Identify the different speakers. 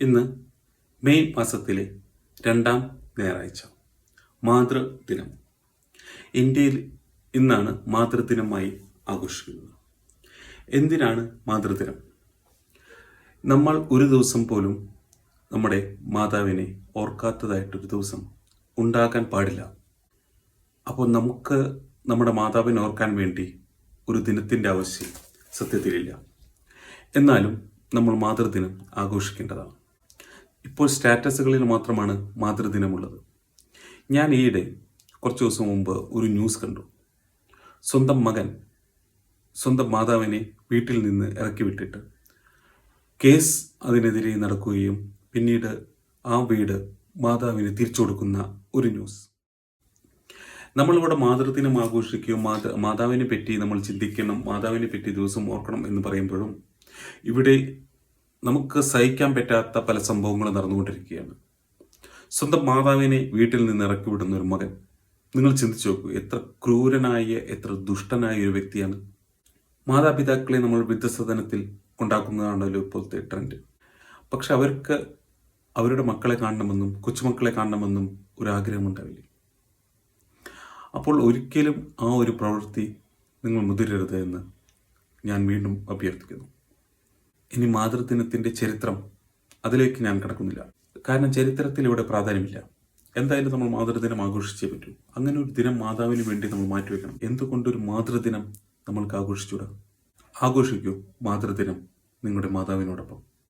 Speaker 1: ഇന്ന് മെയ് മാസത്തിലെ രണ്ടാം ഞായറാഴ്ച മാതൃദിനം. ഇന്ത്യയിൽ ഇന്നാണ് മാതൃദിനമായി ആഘോഷിക്കുന്നത്. എന്തിനാണ് മാതൃദിനം? നമ്മൾ ഒരു ദിവസം പോലും നമ്മുടെ മാതാവിനെ ഓർക്കാത്തതായിട്ടൊരു ദിവസം ഉണ്ടാകാൻ പാടില്ല. അപ്പോൾ നമുക്ക് നമ്മുടെ മാതാവിനെ ഓർക്കാൻ വേണ്ടി ഒരു ദിനത്തിന്റെ ആവശ്യം സത്യത്തിലില്ല. എന്നാലും നമ്മൾ മാതൃദിനം ആഘോഷിക്കേണ്ടതാണ്. ഇപ്പോൾ സ്റ്റാറ്റസുകളിൽ മാത്രമാണ് മാതൃദിനമുള്ളത്. ഞാൻ ഈയിടെ കുറച്ച് ദിവസം മുമ്പ് ഒരു ന്യൂസ് കണ്ടു. സ്വന്തം മകൻ സ്വന്തം മാതാവിനെ വീട്ടിൽ നിന്ന് ഇറക്കി വിട്ടിട്ട്. കേസ് അതിനെതിരെ നടക്കുകയും പിന്നീട് ആ വീട് മാതാവിന് തിരിച്ചു കൊടുക്കുന്ന ഒരു ന്യൂസ്. നമ്മളിവിടെ മാതൃദിനം ആഘോഷിക്കുകയും മാതാ മാതാവിനെ പറ്റി നമ്മൾ ചിന്തിക്കണം മാതാവിനെ പറ്റി ദിവസം ഓർക്കണം എന്ന് പറയുമ്പോഴും ഇവിടെ നമുക്ക് സഹിക്കാൻ പറ്റാത്ത പല സംഭവങ്ങളും നടന്നുകൊണ്ടിരിക്കുകയാണ്. സ്വന്തം മാതാവിനെ വീട്ടിൽ നിന്ന് ഇറക്കി വിടുന്ന ഒരു മകൻ. നിങ്ങൾ ചിന്തിച്ചു നോക്കൂ എത്ര ക്രൂരനായ എത്ര ദുഷ്ടനായ ഒരു വ്യക്തിയാണ്. മാതാപിതാക്കളെ നമ്മൾ വൃദ്ധസദനത്തിൽ കൊണ്ടാക്കുന്നതാണല്ലോ ഇപ്പോഴത്തെ ട്രെൻഡ്. പക്ഷെ അവർക്ക് അവരുടെ മക്കളെ കാണണമെന്നും കൊച്ചുമക്കളെ കാണണമെന്നും ഒരു ആഗ്രഹമുണ്ടാവില്ലേ അപ്പോൾ ഒരിക്കലും ആ ഒരു പ്രവൃത്തി നിങ്ങൾ മുതിരരുത് എന്ന് ഞാൻ വീണ്ടും അഭ്യർത്ഥിക്കുന്നു. ഇനി മാതൃദിനത്തിന്റെ ചരിത്രം അതിലേക്ക് ഞാൻ കിടക്കുന്നില്ല. കാരണം ചരിത്രത്തിൽ ഇവിടെ പ്രാധാന്യമില്ല. എന്തായാലും നമ്മൾ മാതൃദിനം ആഘോഷിച്ചേ പറ്റൂ. അങ്ങനെ ഒരു ദിനം മാതാവിന് വേണ്ടി നമ്മൾ മാറ്റിവെക്കണം. എന്തുകൊണ്ടൊരു മാതൃദിനം നമ്മൾക്ക് ആഘോഷിച്ചൂടാ ആഘോഷിക്കൂ മാതൃദിനം നിങ്ങളുടെ മാതാവിനോടൊപ്പം.